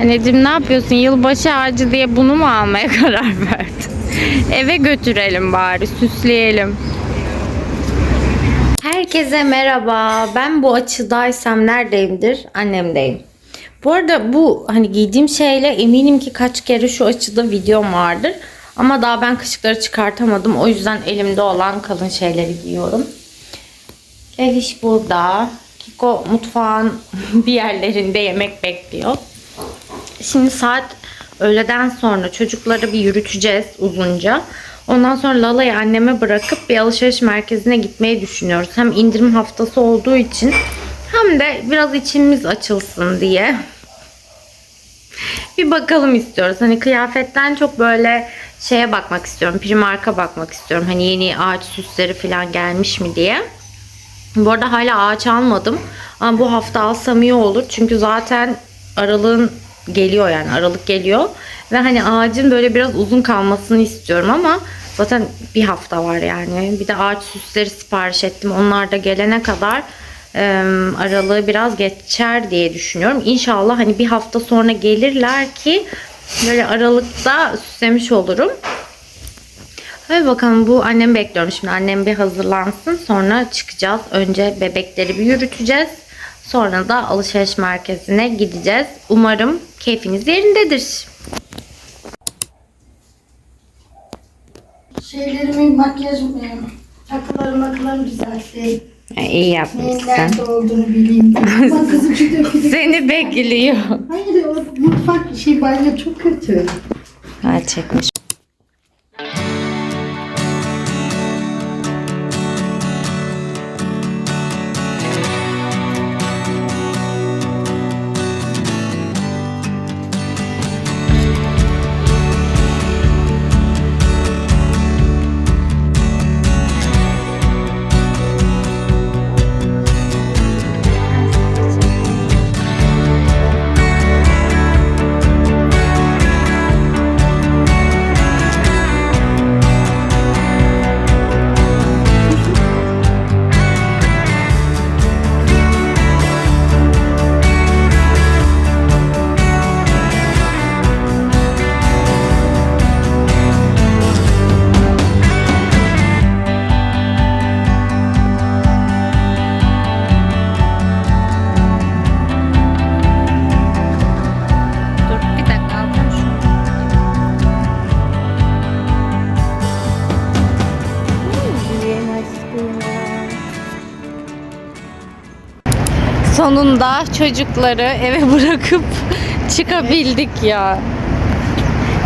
Anneciğim ne yapıyorsun? Yılbaşı ağacı diye bunu mu almaya karar verdin? Eve götürelim bari, süsleyelim. Herkese merhaba. Ben bu açıdaysam neredeyimdir? Annemdeyim. Bu arada bu hani giydiğim şeyle eminim ki kaç kere şu açıda videom vardır. Ama daha ben kışıkları çıkartamadım. O yüzden elimde olan kalın şeyleri giyiyorum. Eviş burada. Kiko mutfağın bir yerlerinde yemek bekliyor. Şimdi saat öğleden sonra çocukları bir yürüteceğiz uzunca. Ondan sonra Lala'yı anneme bırakıp bir alışveriş merkezine gitmeyi düşünüyoruz. Hem indirim haftası olduğu için hem de biraz içimiz açılsın diye. Bir bakalım istiyoruz. Hani kıyafetten çok böyle şeye bakmak istiyorum. Primark'a bakmak istiyorum. Hani yeni ağaç süsleri falan gelmiş mi diye. Bu arada hala ağaç almadım. Ama bu hafta alsam iyi olur. Çünkü zaten aralığın geliyor yani aralık geliyor. Ve hani ağacın böyle biraz uzun kalmasını istiyorum ama zaten bir hafta var yani. Bir de ağaç süsleri sipariş ettim. Onlar da gelene kadar e, aralığı biraz geçer diye düşünüyorum. İnşallah hani bir hafta sonra gelirler ki böyle aralıkta süslemiş olurum. Hadi bakalım bu annemi bekliyorum. Şimdi annem bir hazırlansın. Sonra çıkacağız. Önce bebekleri bir yürüteceğiz. Sonra da alışveriş merkezine gideceğiz. Umarım keyfiniz yerindedir. Şeylerimi, makyajımı, takılarımı, makılarımı düzelteyim. iyi Neyin yapmışsın. nerede olduğunu bileyim. Bak kızım. Seni bekliyor. Hayır o mutfak şey banyo çok kötü. Ha çekmiş. Sonunda çocukları eve bırakıp çıkabildik ya.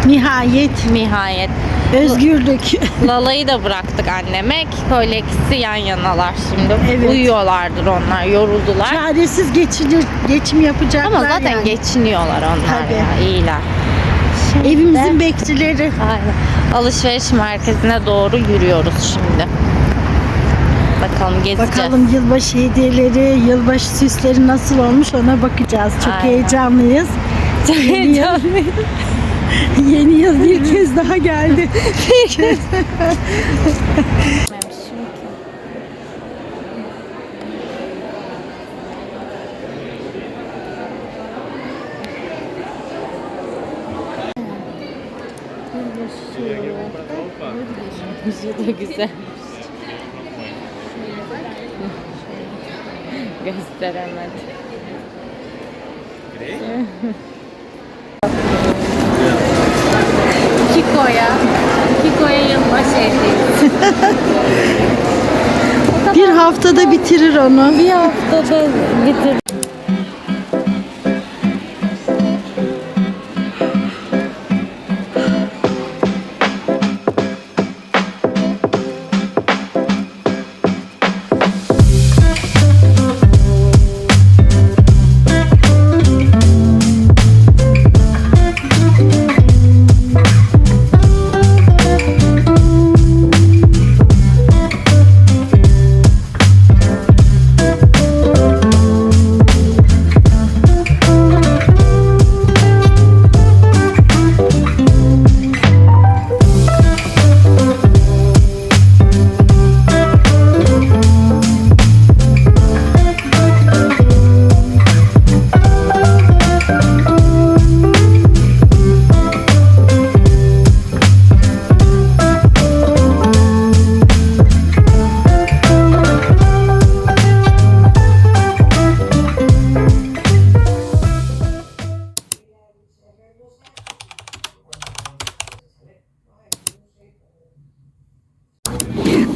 Nihayet Nihayet. özgürlük. Lala'yı da bıraktık anneme. İle ikisi yan yanalar şimdi. Evet. Uyuyorlardır onlar, yoruldular. Çaresiz geçinir, geçim yapacaklar Ama zaten yani. geçiniyorlar onlar Tabii. ya. iyiler. Evimizin bekçileri. Aynen. Alışveriş merkezine doğru yürüyoruz şimdi. Bakalım gezeceğiz. Bakalım yılbaşı hediyeleri, yılbaşı süsleri nasıl olmuş ona bakacağız. Çok Aynen. heyecanlıyız. Çok Yeni yıl, yeni yıl bir kez daha geldi. Bu da güzel. Gösteremedim. Kiko'ya, Kiko'ya yılbaşı hediyesi. Bir haftada bitirir onu. Bir haftada bitir.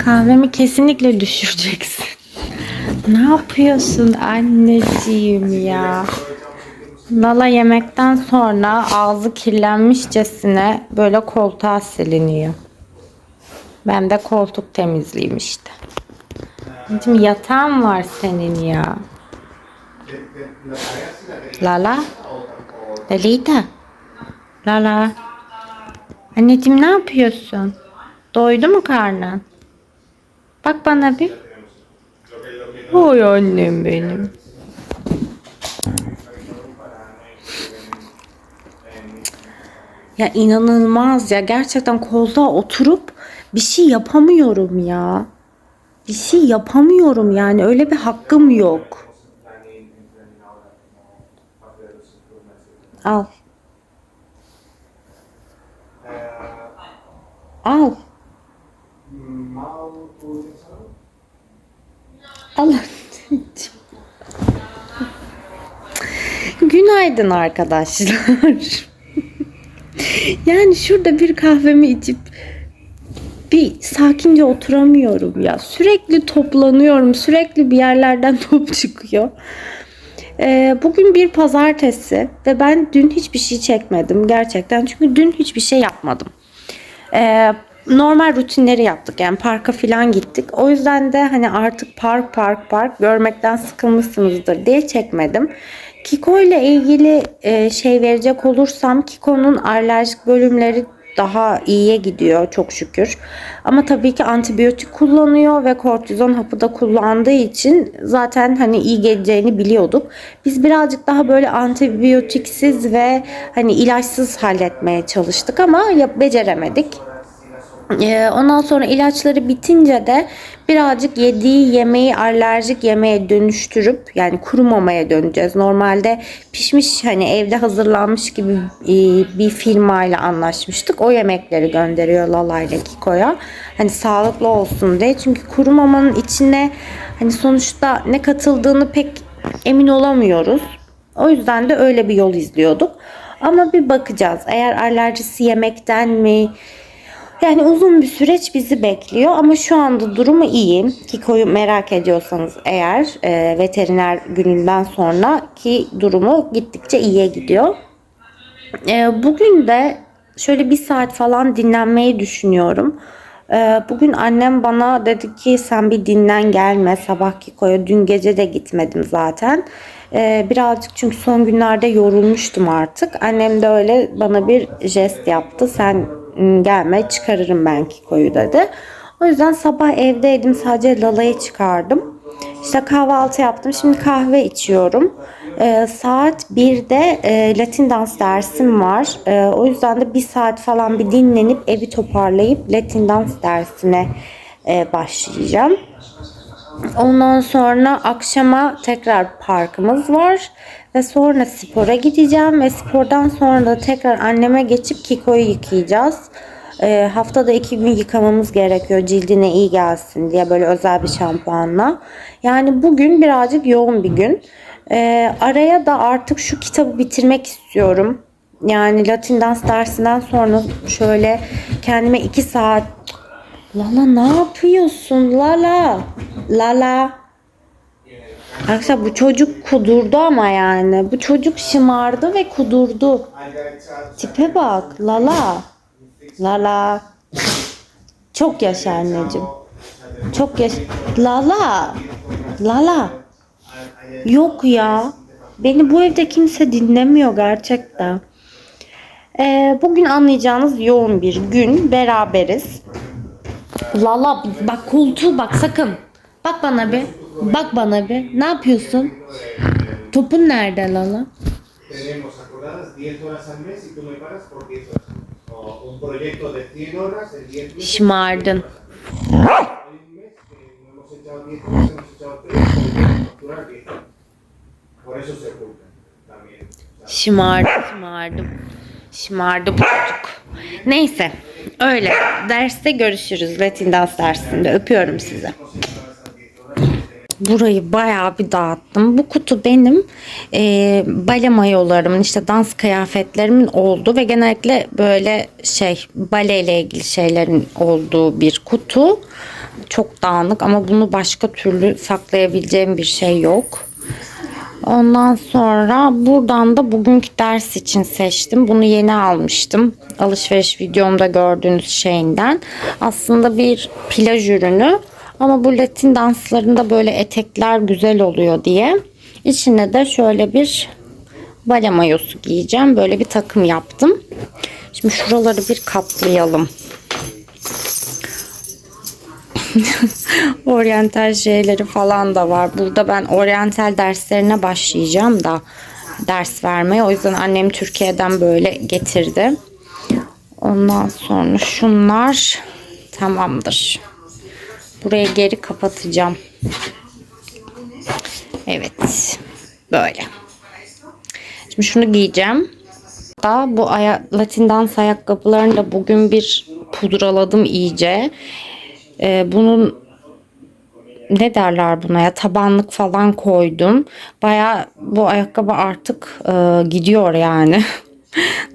Kahvemi kesinlikle düşüreceksin. ne yapıyorsun anneciğim ya? Lala yemekten sonra ağzı kirlenmişçesine böyle koltuğa siliniyor. Ben de koltuk temizleyeyim işte. Anneciğim yatağın var senin ya. Lala. Lalita. Lala. Anneciğim ne yapıyorsun? Doydu mu karnın? Bak bana bir. Oy annem benim. Ya inanılmaz ya. Gerçekten koltuğa oturup bir şey yapamıyorum ya. Bir şey yapamıyorum yani. Öyle bir hakkım yok. Al. Al. Al anneciğim. Günaydın arkadaşlar. yani şurada bir kahvemi içip bir sakince oturamıyorum ya. Sürekli toplanıyorum. Sürekli bir yerlerden top çıkıyor. Ee, bugün bir pazartesi ve ben dün hiçbir şey çekmedim gerçekten. Çünkü dün hiçbir şey yapmadım. Ee, normal rutinleri yaptık yani parka falan gittik. O yüzden de hani artık park park park görmekten sıkılmışsınızdır diye çekmedim. Kiko ile ilgili e, şey verecek olursam Kiko'nun alerjik bölümleri daha iyiye gidiyor çok şükür. Ama tabii ki antibiyotik kullanıyor ve kortizon hapı da kullandığı için zaten hani iyi geleceğini biliyorduk. Biz birazcık daha böyle antibiyotiksiz ve hani ilaçsız halletmeye çalıştık ama beceremedik. Ee, Ondan sonra ilaçları bitince de birazcık yediği yemeği alerjik yemeğe dönüştürüp yani kuru mamaya döneceğiz. Normalde pişmiş hani evde hazırlanmış gibi e, bir firmayla anlaşmıştık. O yemekleri gönderiyor Lala ile Kiko'ya. Hani sağlıklı olsun diye. Çünkü kuru mamanın içine hani sonuçta ne katıldığını pek emin olamıyoruz. O yüzden de öyle bir yol izliyorduk. Ama bir bakacağız. Eğer alerjisi yemekten mi yani uzun bir süreç bizi bekliyor ama şu anda durumu iyi. Kiko'yu merak ediyorsanız eğer e, veteriner gününden sonra ki durumu gittikçe iyiye gidiyor. E, bugün de şöyle bir saat falan dinlenmeyi düşünüyorum. E, bugün annem bana dedi ki sen bir dinlen gelme sabah Kiko'ya. Dün gece de gitmedim zaten. E, birazcık çünkü son günlerde yorulmuştum artık. Annem de öyle bana bir jest yaptı. Sen "Im, gelme çıkarırım ben Kiko'yu dedi. O yüzden sabah evdeydim sadece Lala'yı çıkardım. İşte kahvaltı yaptım. Şimdi kahve içiyorum. Ee, saat 1'de e, Latin dans dersim var. Ee, o yüzden de bir saat falan bir dinlenip evi toparlayıp Latin dans dersine e, başlayacağım. Ondan sonra akşama tekrar parkımız var ve sonra spora gideceğim ve spordan sonra da tekrar anneme geçip Kiko'yu yıkayacağız. Ee, haftada iki gün yıkamamız gerekiyor cildine iyi gelsin diye böyle özel bir şampuanla. Yani bugün birazcık yoğun bir gün. Ee, araya da artık şu kitabı bitirmek istiyorum. Yani Latin dans dersinden sonra şöyle kendime iki saat Lala ne yapıyorsun Lala? Lala. Arkadaşlar bu çocuk kudurdu ama yani. Bu çocuk şımardı ve kudurdu. Tipe bak Lala. Lala. Çok yaşa anneciğim. Çok yaş. Lala. Lala. Yok ya. Beni bu evde kimse dinlemiyor gerçekten. Ee, bugün anlayacağınız yoğun bir gün. Beraberiz. Lala bak koltuğu bak sakın. Bak bana bir. Bak bana bir. Ne yapıyorsun? Topun nerede Lala? tenemos acordadas 10 horas al mes y tú me pagas por 10 horas. O un proyecto de 100 horas en 10 meses. Şımardın. Hay un mes que no hemos echado 10 horas, hemos echado 3, podemos facturar 10. Por eso se ocultan también. O sea, Şımardı, şımardım. Şımardı bu çocuk. Neyse. Öyle. Derste görüşürüz. Latin dans dersinde. Öpüyorum sizi. Burayı bayağı bir dağıttım. Bu kutu benim e, bale mayolarımın işte dans kıyafetlerimin olduğu ve genellikle böyle şey baleyle ilgili şeylerin olduğu bir kutu. çok dağınık ama bunu başka türlü saklayabileceğim bir şey yok. Ondan sonra buradan da bugünkü ders için seçtim. Bunu yeni almıştım. Alışveriş videomda gördüğünüz şeyinden. Aslında bir plaj ürünü. Ama bu Latin danslarında böyle etekler güzel oluyor diye. İçine de şöyle bir bale mayosu giyeceğim. Böyle bir takım yaptım. Şimdi şuraları bir kaplayalım. oryantal şeyleri falan da var. Burada ben oryantal derslerine başlayacağım da ders vermeye. O yüzden annem Türkiye'den böyle getirdi. Ondan sonra şunlar tamamdır. Burayı geri kapatacağım. Evet. Böyle. Şimdi şunu giyeceğim. Da bu aya, Latin dans ayakkabılarını da bugün bir pudraladım iyice. Ee, bunun ne derler buna ya tabanlık falan koydum. Baya bu ayakkabı artık e, gidiyor yani.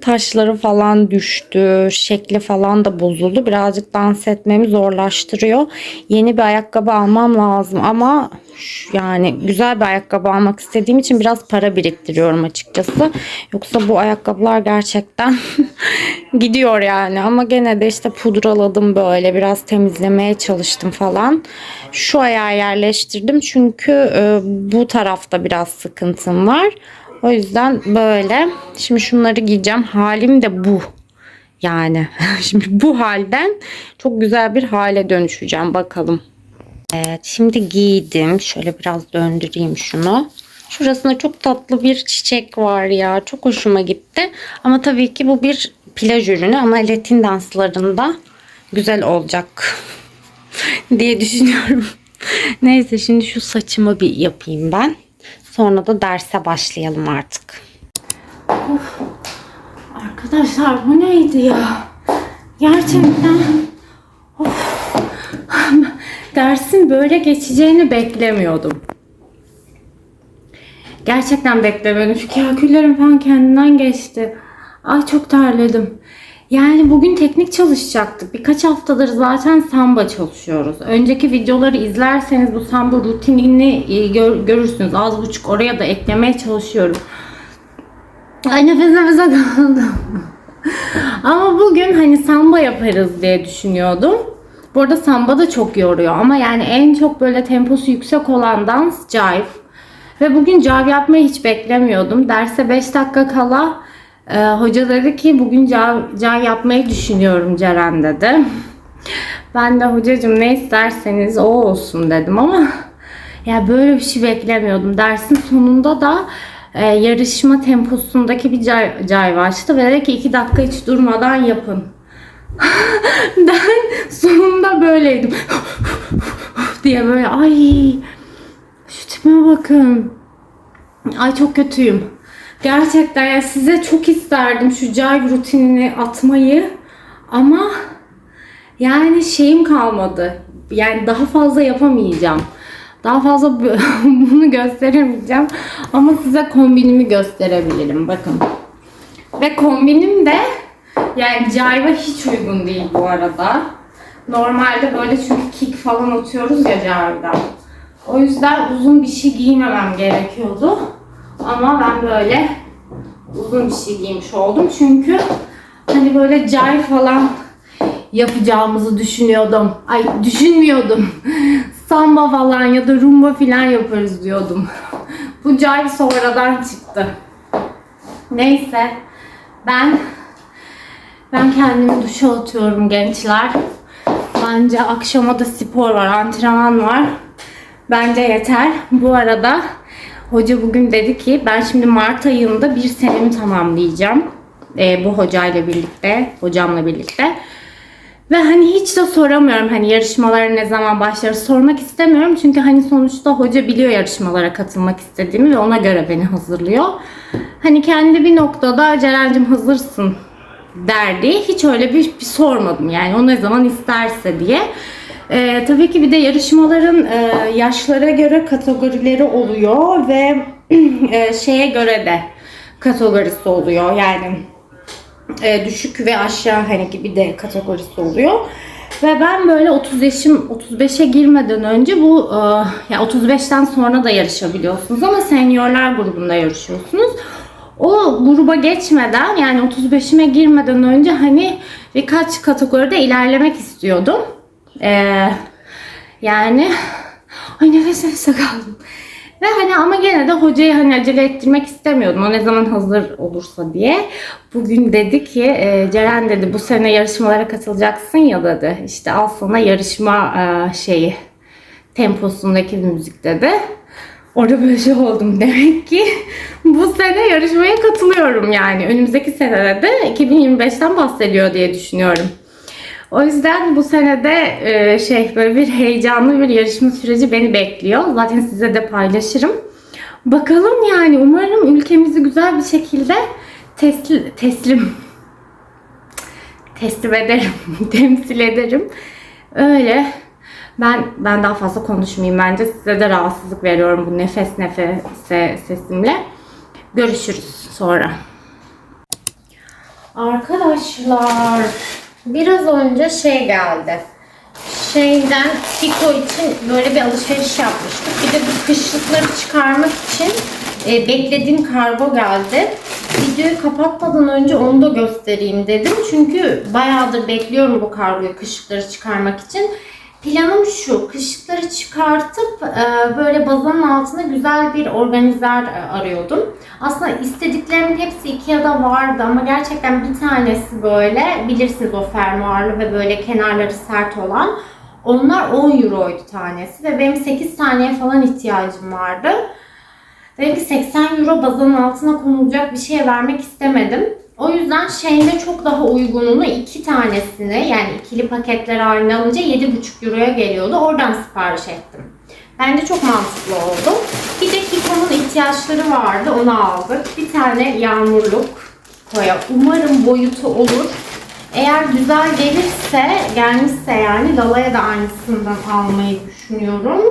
Taşları falan düştü. Şekli falan da bozuldu. Birazcık dans etmemi zorlaştırıyor. Yeni bir ayakkabı almam lazım ama yani güzel bir ayakkabı almak istediğim için biraz para biriktiriyorum açıkçası. Yoksa bu ayakkabılar gerçekten gidiyor yani. Ama gene de işte pudraladım böyle biraz temizlemeye çalıştım falan. Şu ayağı yerleştirdim çünkü e, bu tarafta biraz sıkıntım var. O yüzden böyle. Şimdi şunları giyeceğim. Halim de bu. Yani şimdi bu halden çok güzel bir hale dönüşeceğim. Bakalım. Evet şimdi giydim. Şöyle biraz döndüreyim şunu. Şurasında çok tatlı bir çiçek var ya. Çok hoşuma gitti. Ama tabii ki bu bir plaj ürünü ama Latin danslarında güzel olacak diye düşünüyorum. Neyse şimdi şu saçımı bir yapayım ben. Sonra da derse başlayalım artık. Arkadaşlar bu neydi ya? Gerçekten of. dersin böyle geçeceğini beklemiyordum. Gerçekten beklemiyordum. Şu kalküllerim falan kendinden geçti. Ay çok terledim. Yani bugün teknik çalışacaktık. Birkaç haftadır zaten samba çalışıyoruz. Önceki videoları izlerseniz bu samba rutinini e, gör- görürsünüz. Az buçuk oraya da eklemeye çalışıyorum. Ay nefes nefese kaldım. Ama bugün hani samba yaparız diye düşünüyordum. Bu arada samba da çok yoruyor ama yani en çok böyle temposu yüksek olan dans jive. Ve bugün jive yapmayı hiç beklemiyordum. Derse 5 dakika kala e, hoca dedi ki bugün jive, jive yapmayı düşünüyorum Ceren dedi. Ben de hocacığım ne isterseniz o olsun dedim ama ya böyle bir şey beklemiyordum. Dersin sonunda da e, yarışma temposundaki bir jive açtı ve dedi ki 2 dakika hiç durmadan yapın. ben sonunda böyleydim. diye böyle ay şu tipime bakın. Ay çok kötüyüm. Gerçekten ya size çok isterdim şu jive rutinini atmayı ama yani şeyim kalmadı. Yani daha fazla yapamayacağım. Daha fazla bu- bunu gösteremeyeceğim. Ama size kombinimi gösterebilirim. Bakın. Ve kombinim de yani Jive'a hiç uygun değil bu arada. Normalde böyle çünkü kick falan atıyoruz ya Jive'da. O yüzden uzun bir şey giymemem gerekiyordu. Ama ben böyle uzun bir şey giymiş oldum. Çünkü hani böyle Jive falan yapacağımızı düşünüyordum. Ay düşünmüyordum. Samba falan ya da rumba falan yaparız diyordum. Bu Jive sonradan çıktı. Neyse ben ben kendimi duşa atıyorum gençler. Bence akşama da spor var, antrenman var. Bence yeter. Bu arada hoca bugün dedi ki ben şimdi Mart ayında bir senemi tamamlayacağım. Ee, bu hocayla birlikte, hocamla birlikte. Ve hani hiç de soramıyorum hani yarışmalara ne zaman başlar sormak istemiyorum. Çünkü hani sonuçta hoca biliyor yarışmalara katılmak istediğimi ve ona göre beni hazırlıyor. Hani kendi bir noktada Ceren'cim hazırsın derdi. Hiç öyle bir, bir sormadım yani o ne zaman isterse diye. Ee, tabii ki bir de yarışmaların e, yaşlara göre kategorileri oluyor ve e, şeye göre de kategorisi oluyor. Yani e, düşük ve aşağı hani gibi de kategorisi oluyor. Ve ben böyle 30 yaşım 35'e girmeden önce bu e, ya 35'ten sonra da yarışabiliyorsunuz ama seniorlar grubunda yarışıyorsunuz. O gruba geçmeden yani 35'ime girmeden önce hani birkaç kategoride ilerlemek istiyordum. Ee, yani ay nefes nefese kaldım. Ve hani ama gene de hocayı hani acele ettirmek istemiyordum. O ne zaman hazır olursa diye. Bugün dedi ki e, Ceren dedi bu sene yarışmalara katılacaksın ya dedi. İşte al sana yarışma e, şeyi temposundaki bir müzik dedi. Orada böyle şey oldum. Demek ki bu sene yarışmaya katılıyorum yani. Önümüzdeki senede de 2025'ten bahsediyor diye düşünüyorum. O yüzden bu senede e, şey böyle bir heyecanlı bir yarışma süreci beni bekliyor. Zaten size de paylaşırım. Bakalım yani umarım ülkemizi güzel bir şekilde teslim teslim teslim ederim, temsil ederim. Öyle. Ben ben daha fazla konuşmayayım bence. Size de rahatsızlık veriyorum bu nefes nefese sesimle. Görüşürüz sonra. Arkadaşlar biraz önce şey geldi. Şeyden Kiko için böyle bir alışveriş yapmıştık. Bir de bu kışlıkları çıkarmak için e, beklediğim kargo geldi. Videoyu kapatmadan önce onu da göstereyim dedim. Çünkü bayağıdır bekliyorum bu kargoyu kışlıkları çıkarmak için. Planım şu, kışlıkları çıkartıp e, böyle bazanın altına güzel bir organizer e, arıyordum. Aslında istediklerimin hepsi Ikea'da vardı ama gerçekten bir tanesi böyle, bilirsiniz o fermuarlı ve böyle kenarları sert olan. Onlar 10 euroydu tanesi ve benim 8 taneye falan ihtiyacım vardı. Dedim ki 80 euro bazanın altına konulacak bir şeye vermek istemedim. O yüzden şeyinde çok daha uygununu iki tanesini yani ikili paketler halinde alınca 7,5 euroya geliyordu. Oradan sipariş ettim. Bence çok mantıklı oldu. Bir de Kiko'nun ihtiyaçları vardı. Onu aldık. Bir tane yağmurluk koya. Umarım boyutu olur. Eğer güzel gelirse, gelmişse yani Lala'ya da aynısından almayı düşünüyorum.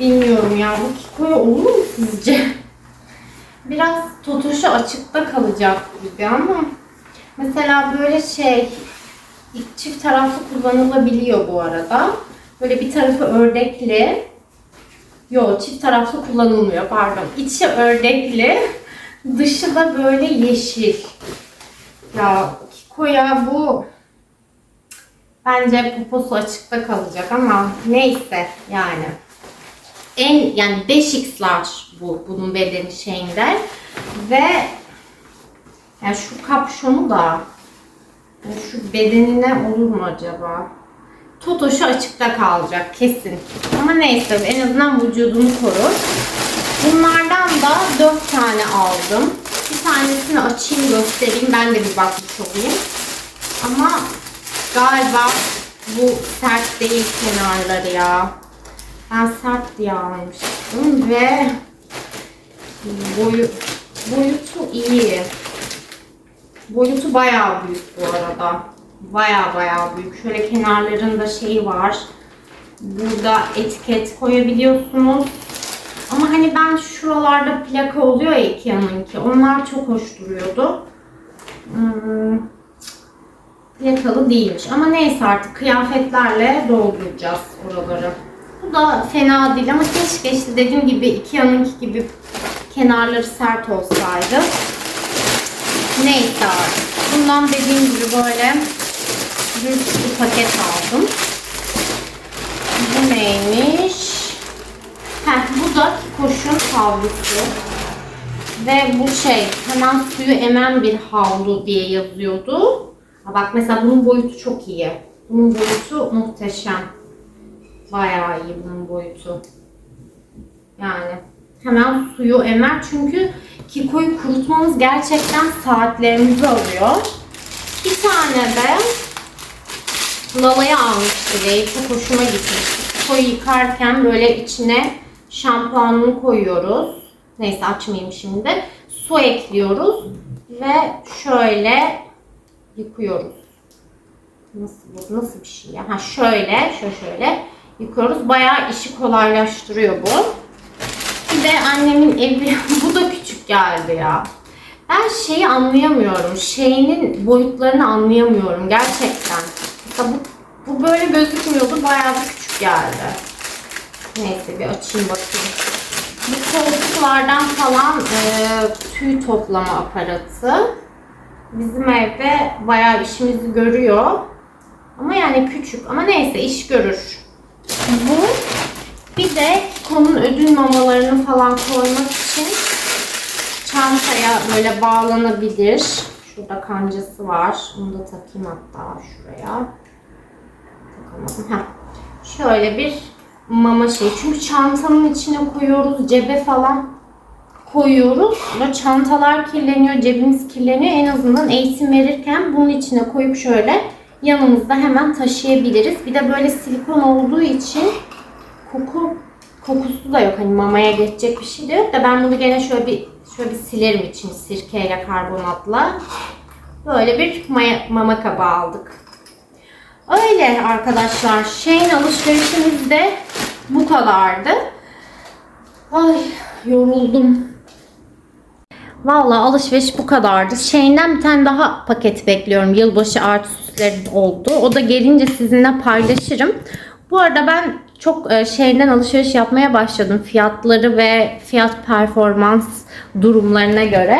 Bilmiyorum ya bu Kiko'ya olur mu sizce? Biraz tutuşu açıkta kalacak gibi ama mesela böyle şey çift taraflı kullanılabiliyor bu arada. Böyle bir tarafı ördekli. Yok çift taraflı kullanılmıyor pardon. İçi ördekli. Dışı da böyle yeşil. Ya Kiko'ya bu bence poposu açıkta kalacak ama neyse yani en yani 5x large bu bunun bedeni şeyinde ve yani şu kapşonu da şu bedenine olur mu acaba? Totoşu açıkta kalacak kesin. Ama neyse en azından vücudunu korur. Bunlardan da 4 tane aldım. Bir tanesini açayım göstereyim. Ben de bir bakmış olayım. Ama galiba bu sert değil kenarları ya. Ben sert diye almıştım ve boyu, boyutu iyi. Boyutu bayağı büyük bu arada. Bayağı bayağı büyük. Şöyle kenarlarında şey var. Burada etiket koyabiliyorsunuz. Ama hani ben şuralarda plaka oluyor ya Ikea'nınki. Onlar çok hoş duruyordu. Hmm, plakalı değilmiş. Ama neyse artık kıyafetlerle dolduracağız oraları. Bu da fena değil ama keşke işte dediğim gibi Ikea'nınki gibi kenarları sert olsaydı. Neyse. Bundan dediğim gibi böyle bir sürü paket aldım. Bu neymiş? Heh, bu da koşun havlusu. Ve bu şey hemen suyu emen bir havlu diye yazıyordu. Ha bak mesela bunun boyutu çok iyi. Bunun boyutu muhteşem. Bayağı iyi bunun boyutu. Yani hemen suyu emer çünkü Kiko'yu kurutmamız gerçekten saatlerimizi alıyor. Bir tane de Lala'ya almıştı Ley. Çok hoşuma gitmişti. Kiko'yu yıkarken böyle içine şampuanını koyuyoruz. Neyse açmayayım şimdi. Su ekliyoruz ve şöyle yıkıyoruz. Nasıl bu? Nasıl bir şey ya? Ha şöyle, şöyle şöyle yıkıyoruz. Bayağı işi kolaylaştırıyor bu. Bir de annemin evi, bu da küçük geldi ya. Ben şeyi anlayamıyorum. Şeyinin boyutlarını anlayamıyorum gerçekten. Bu Bu böyle gözükmüyordu. Bayağı da küçük geldi. Neyse bir açayım bakayım. Bu koltuklardan falan e, tüy toplama aparatı. Bizim evde bayağı işimizi görüyor. Ama yani küçük. Ama neyse iş görür. Bu bir de konun ödül mamalarını falan koymak için çantaya böyle bağlanabilir. Şurada kancası var. Onu da takayım hatta şuraya. Takamadım. Heh. Şöyle bir mama şey. Çünkü çantanın içine koyuyoruz. Cebe falan koyuyoruz. Ve çantalar kirleniyor, cebimiz kirleniyor. En azından eğitim verirken bunun içine koyup şöyle yanımızda hemen taşıyabiliriz. Bir de böyle silikon olduğu için koku kokusu da yok. Hani mamaya geçecek bir şey de yok da ben bunu gene şöyle bir şöyle bir silerim için sirkeyle karbonatla. Böyle bir maya, mama kabı aldık. Öyle arkadaşlar. Şeyin alışverişimiz de bu kadardı. Ay yoruldum. Vallahi alışveriş bu kadardı. Şeyinden bir tane daha paket bekliyorum. Yılbaşı artı süsleri oldu. O da gelince sizinle paylaşırım. Bu arada ben çok e, şeyden alışveriş yapmaya başladım. Fiyatları ve fiyat performans durumlarına göre.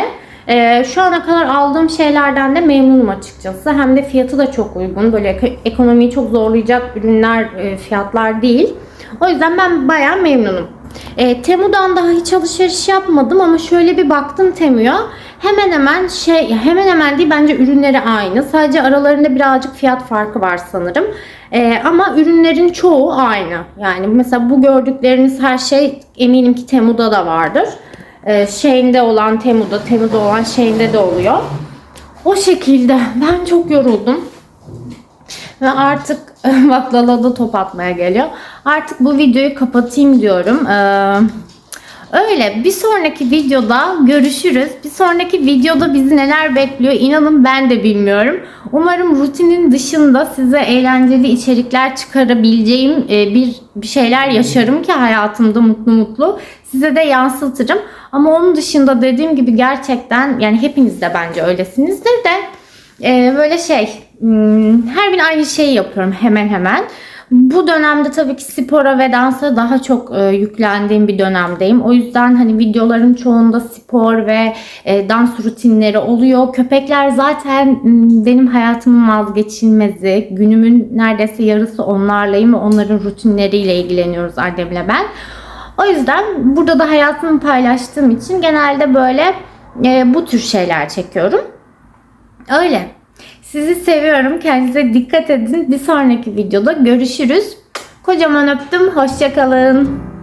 E, şu ana kadar aldığım şeylerden de memnunum açıkçası. Hem de fiyatı da çok uygun. Böyle ek- ekonomiyi çok zorlayacak ürünler, e, fiyatlar değil. O yüzden ben bayağı memnunum. E, Temu'dan daha hiç alışveriş yapmadım ama şöyle bir baktım Temu'ya. Hemen hemen şey hemen hemen değil bence ürünleri aynı. Sadece aralarında birazcık fiyat farkı var sanırım. E, ama ürünlerin çoğu aynı. Yani mesela bu gördükleriniz her şey eminim ki Temu'da da vardır. E, şeyinde olan Temu'da, Temu'da olan şeyinde de oluyor. O şekilde ben çok yoruldum. Ve artık bak Lala da top atmaya geliyor. Artık bu videoyu kapatayım diyorum. Ee, öyle bir sonraki videoda görüşürüz. Bir sonraki videoda bizi neler bekliyor inanın ben de bilmiyorum. Umarım rutinin dışında size eğlenceli içerikler çıkarabileceğim e, bir bir şeyler yaşarım ki hayatımda mutlu mutlu size de yansıtırım. Ama onun dışında dediğim gibi gerçekten yani hepiniz de bence öylesinizdir de ee, böyle şey hmm, her gün aynı şeyi yapıyorum hemen hemen. Bu dönemde tabii ki spora ve dansa daha çok e, yüklendiğim bir dönemdeyim. O yüzden hani videoların çoğunda spor ve e, dans rutinleri oluyor. Köpekler zaten mm, benim hayatımın vazgeçilmezi. Günümün neredeyse yarısı onlarlayım ve onların rutinleriyle ilgileniyoruz annemle ben. O yüzden burada da hayatımı paylaştığım için genelde böyle e, bu tür şeyler çekiyorum. Öyle. Sizi seviyorum. Kendinize dikkat edin. Bir sonraki videoda görüşürüz. Kocaman öptüm. Hoşçakalın.